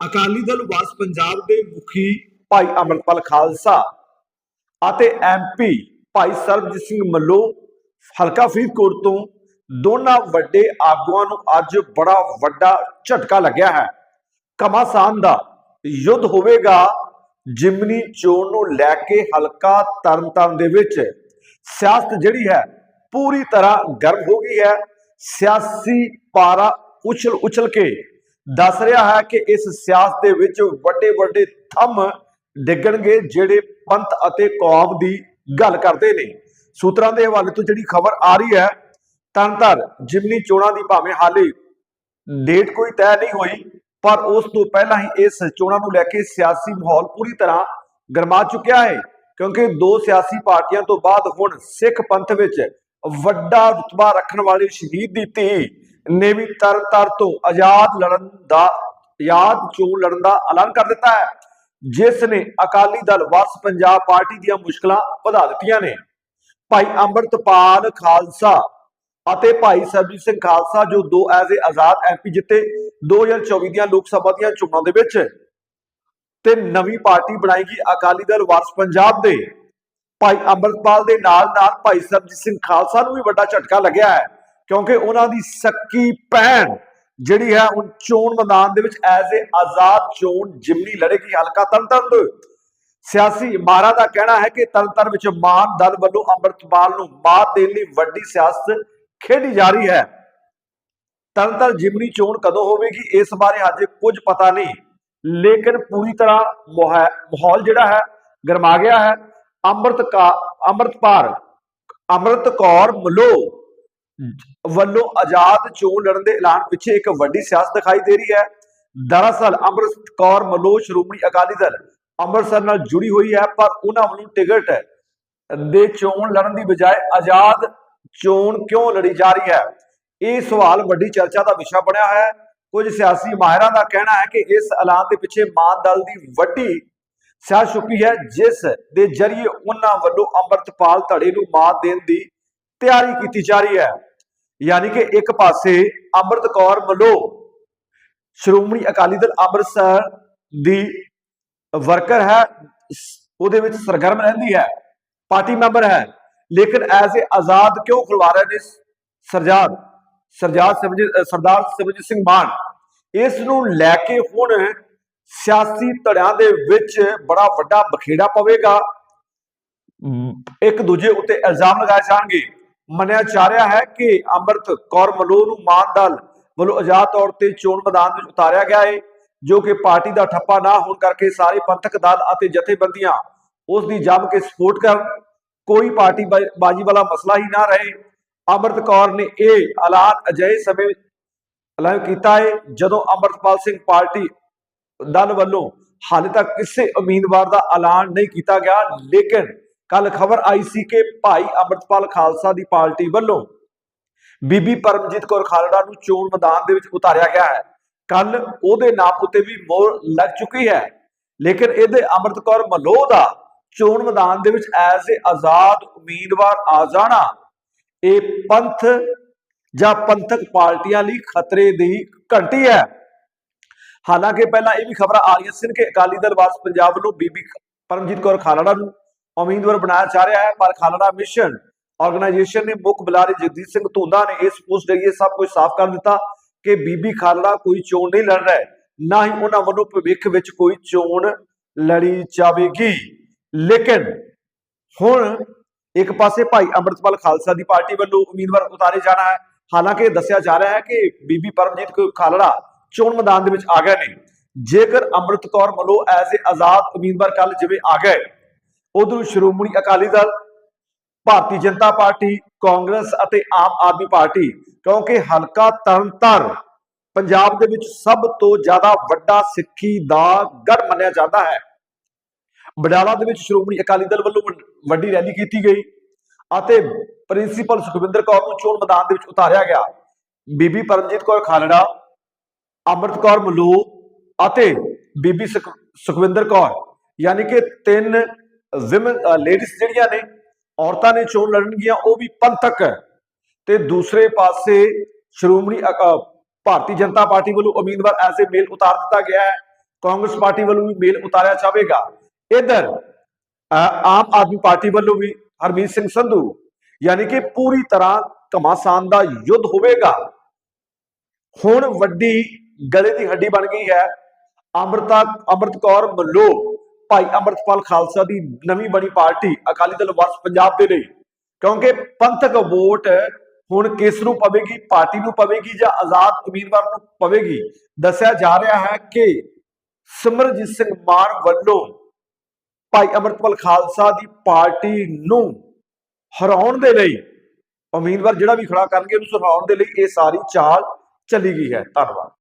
ਅਕਾਲੀ ਦਲ ਵਾਸ ਪੰਜਾਬ ਦੇ ਮੁਖੀ ਭਾਈ ਅਮਰਪਾਲ ਖਾਲਸਾ ਅਤੇ ਐਮਪੀ ਭਾਈ ਸਰਬਜੀਤ ਸਿੰਘ ਮੱਲੋ ਹਲਕਾ ਫਰੀਦਕੋਟ ਤੋਂ ਦੋਨਾਂ ਵੱਡੇ ਆਗੂਆਂ ਨੂੰ ਅੱਜ ਬੜਾ ਵੱਡਾ ਝਟਕਾ ਲੱਗਿਆ ਹੈ। ਕਮਾਸਾਨ ਦਾ ਯੁੱਧ ਹੋਵੇਗਾ, ਜਿਮਨੀ ਚੋਣ ਨੂੰ ਲੈ ਕੇ ਹਲਕਾ ਤਰਨਤਾਰਨ ਦੇ ਵਿੱਚ। ਸਿਆਸਤ ਜਿਹੜੀ ਹੈ ਪੂਰੀ ਤਰ੍ਹਾਂ ਗਰਮ ਹੋ ਗਈ ਹੈ। ਸਿਆਸੀ ਪਾਰਾ ਉਛਲ ਉਛਲ ਕੇ ਦੱਸ ਰਿਹਾ ਹੈ ਕਿ ਇਸ ਸਿਆਸਤ ਦੇ ਵਿੱਚ ਵੱਡੇ ਵੱਡੇ ਥੰਮ ਡਿੱਗਣਗੇ ਜਿਹੜੇ ਪੰਥ ਅਤੇ ਕੌਮ ਦੀ ਗੱਲ ਕਰਦੇ ਨੇ। ਸੂਤਰਾਂ ਦੇ ਹਵਾਲੇ ਤੋਂ ਜਿਹੜੀ ਖਬਰ ਆ ਰਹੀ ਹੈ ਤਰਨਤਾਰਨ ਜਿਮਨੀ ਚੋਣਾਂ ਦੀ ਭਾਵੇਂ ਹਾਲੇ ਡੇਟ ਕੋਈ ਤੈਅ ਨਹੀਂ ਹੋਈ, ਪਰ ਉਸ ਤੋਂ ਪਹਿਲਾਂ ਹੀ ਇਸ ਚੋਣਾਂ ਨੂੰ ਲੈ ਕੇ ਸਿਆਸੀ ਮਾਹੌਲ ਪੂਰੀ ਤਰ੍ਹਾਂ ਗਰਮਾ ਚੁੱਕਿਆ ਹੈ, ਕਿਉਂਕਿ ਦੋ ਸਿਆਸੀ ਪਾਰਟੀਆਂ ਤੋਂ ਬਾਅਦ ਹੁਣ ਸਿੱਖ ਪੰਥ ਵਿੱਚ ਵੱਡਾ ਰੁਤਬਾ ਰੱਖਣ ਵਾਲੀ ਸ਼ਹੀਦ ਦੀ ਧੀ ਨੇ ਵੀ ਤਰਨਤਾਰ ਤੋਂ ਆਜ਼ਾਦ ਲੜਨ ਦਾ, ਆਜ਼ਾਦ ਚੋਣ ਲੜਨ ਦਾ ਐਲਾਨ ਕਰ ਦਿੱਤਾ ਹੈ, ਜਿਸ ਨੇ ਅਕਾਲੀ ਦਲ ਵਾਰਸ ਪੰਜਾਬ ਪਾਰਟੀ ਦੀਆਂ ਮੁਸ਼ਕਲਾਂ ਵਧਾ ਦਿੱਤੀਆਂ ਨੇ। ਭਾਈ ਅੰਮ੍ਰਿਤਪਾਲ ਖਾਲਸਾ ਅਤੇ ਭਾਈ ਸਰਬਜੀਤ ਸਿੰਘ ਖਾਲਸਾ ਜੋ ਦੋ ਐਜ਼ ਏ ਆਜ਼ਾਦ ਐਮਪੀ ਜਿੱਤੇ 2024 ਦੀਆਂ ਲੋਕ ਸਭਾ ਦੀਆਂ ਚੋਣਾਂ ਦੇ ਵਿੱਚ ਤੇ ਨਵੀਂ ਪਾਰਟੀ ਬਣਾਏਗੀ ਅਕਾਲੀ ਦਲ ਵਾਰਸ ਪੰਜਾਬ ਦੇ। ਭਾਈ ਅੰਮ੍ਰਿਤਪਾਲ ਦੇ ਨਾਲ ਨਾਲ ਭਾਈ ਸਰਬਜੀਤ ਸਿੰਘ ਖਾਲਸਾ ਨੂੰ ਵੀ ਵੱਡਾ ਝਟਕਾ ਲੱਗਿਆ ਹੈ। ਕਿਉਂਕਿ ਉਹਨਾਂ ਦੀ ਸੱਕੀ ਭੈਣ ਜਿਹੜੀ ਹੈ ਉਹ ਚੋਣ ਮੈਦਾਨ ਦੇ ਵਿੱਚ ਐਜ਼ ਏ ਆਜ਼ਾਦ ਚੋਣ ਜਿਮਨੀ ਲੜੇਗੀ ਹਲਕਾ ਤਰਨਤਾਰਨ ਤੋਂ ਸਿਆਸੀ ਮਾਰਾ ਦਾ ਕਹਿਣਾ ਹੈ ਕਿ ਤਰਨਤਾਰਨ ਵਿੱਚ ਮਾਨ ਦਲ ਵੱਲੋਂ ਅੰਮ੍ਰਿਤਪਾਲ ਨੂੰ ਮਾਤ ਦੇਣ ਲਈ ਵੱਡੀ ਸਿਆਸਤ ਖੇਡੀ ਜਾ ਰਹੀ ਹੈ। ਤਰਨਤਾਰਨ ਜਿਮਨੀ ਚੋਣ ਕਦੋਂ ਹੋਵੇਗੀ ਇਸ ਬਾਰੇ ਹਜੇ ਕੁਝ ਪਤਾ ਨਹੀਂ। ਲੇਕਿਨ ਪੂਰੀ ਤਰ੍ਹਾਂ ਮੋਹ- ਮਾਹੌਲ ਜਿਹੜਾ ਹੈ ਗਰਮਾ ਗਿਆ ਹੈ। ਅੰਮ੍ਰਿਤ ਕਾ ਅੰਮ੍ਰਿਤਪਾਲ ਅੰਮ੍ਰਿਤ ਕੌਰ ਮਲੋ ਵੱਲੋਂ ਆਜ਼ਾਦ ਚੋਣ ਲੜਨ ਦੇ ਐਲਾਨ ਪਿੱਛੇ ਇੱਕ ਵੱਡੀ ਸਿਆਸਤ ਦਿਖਾਈ ਦੇ ਰਹੀ ਹੈ। ਦਰਅਸਲ ਅੰਮ੍ਰਿਤ ਕੌਰ ਮਲੋ ਸ਼੍ਰੋਮਣੀ ਅਕਾਲੀ ਦਲ ਅੰਮ੍ਰਿਤਸਰ ਨਾਲ ਜੁੜੀ ਹੋਈ ਹੈ, ਪਰ ਉਹਨਾਂ ਵੱਲੋਂ ਟਿਕਟ ਦੇ ਚੋਣ ਲੜਨ ਦੀ ਬਜਾਏ ਆਜ਼ਾਦ ਚੋਣ ਕਿਉਂ ਲੜੀ ਜਾ ਰਹੀ ਹੈ? ਇਹ ਸਵਾਲ ਵੱਡੀ ਚਰਚਾ ਦਾ ਵਿਸ਼ਾ ਬਣਿਆ ਹੈ। ਕੁਝ ਸਿਆਸੀ ਮਾਹਿਰਾਂ ਦਾ ਕਹਿਣਾ ਹੈ ਕਿ ਇਸ ਐਲਾਨ ਦੇ ਪਿੱਛੇ ਮਾਨ ਦਲ ਦੀ ਵੱਡੀ ਸਿਆਸਤ ਛੁਪੀ ਹੈ, ਜਿਸ ਦੇ ਜ਼ਰੀਏ ਉਹਨਾਂ ਵੱਲੋਂ ਅੰਮ੍ਰਿਤਪਾਲ ਧੜੇ ਨੂੰ ਮਾਤ ਦੇਣ ਦੀ ਤਿਆਰੀ ਕੀਤੀ ਜਾ ਰਹੀ ਹੈ। ਯਾਨੀ ਕਿ ਇੱਕ ਪਾਸੇ ਅੰਮ੍ਰਿਤ ਕੌਰ ਮਲੋ ਸ਼੍ਰੋਮਣੀ ਅਕਾਲੀ ਦਲ ਅੰਮ੍ਰਿਤਸਰ ਦੀ ਵਰਕਰ ਹੈ ਉਹਦੇ ਵਿੱਚ ਸਰਗਰਮ ਰਹਿੰਦੀ ਹੈ ਪਾਰਟੀ ਮੈਂਬਰ ਹੈ। ਲੇਕਿਨ ਐਜ਼ ਏ ਆਜ਼ਾਦ ਕਿਉਂ ਖੁਲਵਾ ਰਹੇ ਨੇ ਸਰਜਾਦ? ਸਰਜਾਦ ਅ, ਸਰਦਾਰ ਸਿਮਰਜੀਤ ਸਿੰਘ ਮਾਨ। ਇਸ ਨੂੰ ਲੈ ਕੇ ਹੁਣ ਸਿਆਸੀ ਧੜਿਆਂ ਦੇ ਵਿੱਚ ਬੜਾ ਵੱਡਾ ਬਖੇੜਾ ਪਵੇਗਾ। ਇੱਕ ਦੂਜੇ ਉੱਤੇ ਇਲਜ਼ਾਮ ਲਗਾਏ ਜਾਣਗੇ। ਮੰਨਿਆ ਜਾ ਰਿਹਾ ਹੈ ਕਿ ਅੰਮ੍ਰਿਤ ਕੌਰ ਮਲੋ ਨੂੰ ਮਾਨ ਵੱਲੋਂ ਆਜ਼ਾਦ ਤੌਰ ਤੇ ਚੋਣ ਮੈਦਾਨ ਵਿੱਚ ਉਤਾਰਿਆ ਗਿਆ ਹੈ ਜੋ ਕਿ ਪਾਰਟੀ ਦਾ ਠੱਪਾ ਨਾ ਹੋਣ ਕਰਕੇ ਸਾਰੇ ਪੰਥਕ ਦਲ ਅਤੇ ਜਥੇਬੰਦੀਆਂ ਉਸ ਦੀ ਜੰਮ ਕੇ ਸਪੋਰਟ ਕਰਨ। ਕੋਈ ਪਾਰਟੀ ਬਾਜੀ ਵਾਲਾ ਮਸਲਾ ਹੀ ਨਾ ਰਹੇ। ਅੰਮ੍ਰਿਤ ਕੌਰ ਨੇ ਇਹ ਐਲਾਨ ਅਜਿਹੇ ਸਮੇਂ ਐਲਾਨ ਕੀਤਾ ਹੈ ਜਦੋਂ ਅੰਮ੍ਰਿਤਪਾਲ ਸਿੰਘ ਪਾਰਟੀ ਦਲ ਵੱਲੋਂ ਹਾਲੇ ਤੱਕ ਕਿਸੇ ਉਮੀਦਵਾਰ ਦਾ ਐਲਾਨ ਨਹੀਂ ਕੀਤਾ ਗਿਆ, ਲੇਕਿਨ ਕੱਲ ਖਬਰ ਆਈ ਸੀ ਕਿ ਭਾਈ ਅੰਮ੍ਰਿਤਪਾਲ ਖਾਲਸਾ ਦੀ ਪਾਰਟੀ ਵੱਲੋਂ ਬੀਬੀ ਪਰਮਜੀਤ ਕੌਰ ਖਾਲੜਾ ਨੂੰ ਚੋਣ ਮੈਦਾਨ ਦੇ ਵਿੱਚ ਉਤਾਰਿਆ ਗਿਆ ਹੈ। ਕੱਲ ਉਹਦੇ ਨਾਮ ਉੱਤੇ ਵੀ ਮੋਹਰ ਲੱਗ ਚੁੱਕੀ ਹੈ। ਲੇਕਿਨ ਇਹਦੇ ਅੰਮ੍ਰਿਤ ਕੌਰ ਮਲੋਹ ਦਾ ਚੋਣ ਮੈਦਾਨ ਦੇ ਵਿੱਚ ਐਜ਼ ਏ ਆਜ਼ਾਦ ਉਮੀਦਵਾਰ ਆ ਜਾਣਾ, ਇਹ ਪੰਥ ਜਾਂ ਪੰਥਕ ਪਾਰਟੀਆਂ ਲਈ ਖਤਰੇ ਦੀ ਘੰਟੀ ਹੈ। ਹਾਲਾਂਕਿ ਪਹਿਲਾਂ ਇਹ ਵੀ ਖਬਰਾਂ ਆ ਰਹੀਆਂ ਸਨ ਕਿ ਅਕਾਲੀ ਦਲ ਵਾਰਸ ਪੰਜਾਬ ਵੱਲੋਂ ਬੀਬੀ ਪਰਮਜੀਤ ਕੌਰ ਖਾਲੜਾ ਨੂੰ ਉਮੀਦਵਾਰ ਬਣਾਇਆ ਜਾ ਰਿਹਾ ਹੈ, ਪਰ ਖਾਲੜਾ ਮਿਸ਼ਨ ਆਰਗੇਨਾਈਜੇਸ਼ਨ ਨੇ ਮੁੱਖ ਬੁਲਾਰੇ ਜਗਦੀਪ ਸਿੰਘ ਧੁੰਦਾ ਨੇ ਇਸ ਪੋਸਟ ਜਰੀਏ ਸਭ ਕੁਝ ਸਾਫ਼ ਕਰ ਦਿੱਤਾ ਕਿ ਬੀਬੀ ਖਾਲੜਾ ਕੋਈ ਚੋਣ ਨਹੀਂ ਲੜ ਰਿਹਾ ਨਾ ਹੀ ਉਹਨਾਂ ਵੱਲੋਂ ਭਵਿੱਖ ਵਿੱਚ ਕੋਈ ਚੋਣ ਲੜੀ ਜਾਵੇਗੀ। ਲੇਕਿਨ ਹੁਣ ਇੱਕ ਪਾਸੇ ਭਾਈ ਅੰਮ੍ਰਿਤਪਾਲ ਖਾਲਸਾ ਦੀ ਪਾਰਟੀ ਵੱਲੋਂ ਉਮੀਦਵਾਰ ਉਤਾਰੇ ਜਾਣਾ ਹੈ, ਹਾਲਾਂਕਿ ਦੱਸਿਆ ਜਾ ਰਿਹਾ ਹੈ ਕਿ ਬੀਬੀ ਪਰਮਜੀਤ ਕੌਰ ਖਾਲੜਾ ਚੋਣ ਮੈਦਾਨ ਦੇ ਵਿੱਚ ਆ ਗਏ ਨੇ। ਜੇਕਰ ਅੰਮ੍ਰਿਤ ਕੌਰ ਵੱਲੋਂ ਐਜ਼ ਏ ਆਜ਼ਾਦ ਉਮੀਦਵਾਰ ਕੱਲ ਜਿਵੇਂ ਆ ਗਏ ਉਧਰ ਸ਼੍ਰੋਮਣੀ ਅਕਾਲੀ ਦਲ, ਭਾਰਤੀ ਜਨਤਾ ਪਾਰਟੀ, ਕਾਂਗਰਸ ਅਤੇ ਆਮ ਆਦਮੀ ਪਾਰਟੀ, ਕਿਉਂਕਿ ਹਲਕਾ ਤਰਨਤਾਰਨ ਪੰਜਾਬ ਦੇ ਵਿੱਚ ਸਭ ਤੋਂ ਜ਼ਿਆਦਾ ਵੱਡਾ ਸਿੱਖੀ ਦਾ ਗੜ ਮੰਨਿਆ ਜਾਂਦਾ ਹੈ। ਬਡਾਲਾ ਦੇ ਵਿੱਚ ਸ਼੍ਰੋਮਣੀ ਅਕਾਲੀ ਦਲ ਵੱਲੋਂ ਵੱਡੀ ਰੈਲੀ ਕੀਤੀ ਗਈ ਅਤੇ ਪ੍ਰਿੰਸੀਪਲ ਸੁਖਵਿੰਦਰ ਕੌਰ ਨੂੰ ਚੋਣ ਮੈਦਾਨ ਦੇ ਵਿੱਚ ਉਤਾਰਿਆ ਗਿਆ। ਬੀਬੀ ਪਰਮਜੀਤ ਕੌਰ ਖਾਲੜਾ, ਅੰਮ੍ਰਿਤ ਕੌਰ ਮਲੂ ਅਤੇ ਬੀਬੀ ਸੁਖ- ਸੁਖਵਿੰਦਰ ਕੌਰ, ਯਾਨੀ ਕਿ ਤਿੰਨ ਵਿਮਨ ਲੇਡੀਜ਼ uh, ਜਿਹੜੀਆਂ ਨੇ, ਔਰਤਾਂ ਨੇ ਚੋਣ ਲੜਨਗੀਆਂ, ਉਹ ਵੀ ਪੰਥਕ ਤੇ ਦੂਸਰੇ ਪਾਸੇ ਸ਼੍ਰੋਮਣੀ ਅਕ- ਭਾਰਤੀ ਜਨਤਾ ਪਾਰਟੀ ਵੱਲੋਂ ਉਮੀਦਵਾਰ ਐਸੇ ਮੇਲ ਉਤਾਰ ਦਿੱਤਾ ਗਿਆ ਹੈ। ਕਾਂਗਰਸ ਪਾਰਟੀ ਵੱਲੋਂ ਵੀ ਮੇਲ ਉਤਾਰਿਆ ਜਾਵੇਗਾ। ਇਧਰ ਆਮ ਆਦਮੀ ਪਾਰਟੀ ਵੱਲੋਂ ਵੀ ਹਰਮੀਤ ਸਿੰਘ ਸੰਧੂ, ਯਾਨੀ ਕਿ ਪੂਰੀ ਤਰ੍ਹਾਂ ਘਮਾਸਾਨ ਦਾ ਯੁੱਧ ਹੋਵੇਗਾ। ਹੁਣ ਵੱਡੀ ਗਲੇ ਦੀ ਹੱਡੀ ਬਣ ਗਈ ਹੈ। ਅੰਮ੍ਰਿਤਾ, ਅੰਮ੍ਰਿਤ ਕੌਰ ਮੱਲੋ ਭਾਈ ਅੰਮ੍ਰਿਤਪਾਲ ਖਾਲਸਾ ਦੀ ਨਵੀਂ ਬਣੀ ਪਾਰਟੀ ਅਕਾਲੀ ਦਲ ਵਾਰਸ ਪੰਜਾਬ ਦੇ ਲਈ, ਕਿਉਂਕਿ ਪੰਥਕ ਵੋਟ ਹੁਣ ਕਿਸ ਨੂੰ ਪਵੇਗੀ, ਪਾਰਟੀ ਨੂੰ ਪਵੇਗੀ ਜਾਂ ਆਜ਼ਾਦ ਉਮੀਦਵਾਰ ਨੂੰ ਪਵੇਗੀ? ਦੱਸਿਆ ਜਾ ਰਿਹਾ ਹੈ ਕਿ ਸਿਮਰਜੀਤ ਸਿੰਘ ਮਾਨ ਵੱਲੋਂ ਭਾਈ ਅੰਮ੍ਰਿਤਪਾਲ ਖਾਲਸਾ ਦੀ ਪਾਰਟੀ ਨੂੰ ਹਰਾਉਣ ਦੇ ਲਈ ਉਮੀਦਵਾਰ ਜਿਹੜਾ ਵੀ ਖੜਾ ਕਰਨਗੇ, ਉਹਨੂੰ ਹਰਾਉਣ ਦੇ ਲਈ ਇਹ ਸਾਰੀ ਚਾਲ ਚੱਲੀ ਗਈ ਹੈ। ਧੰਨਵਾਦ।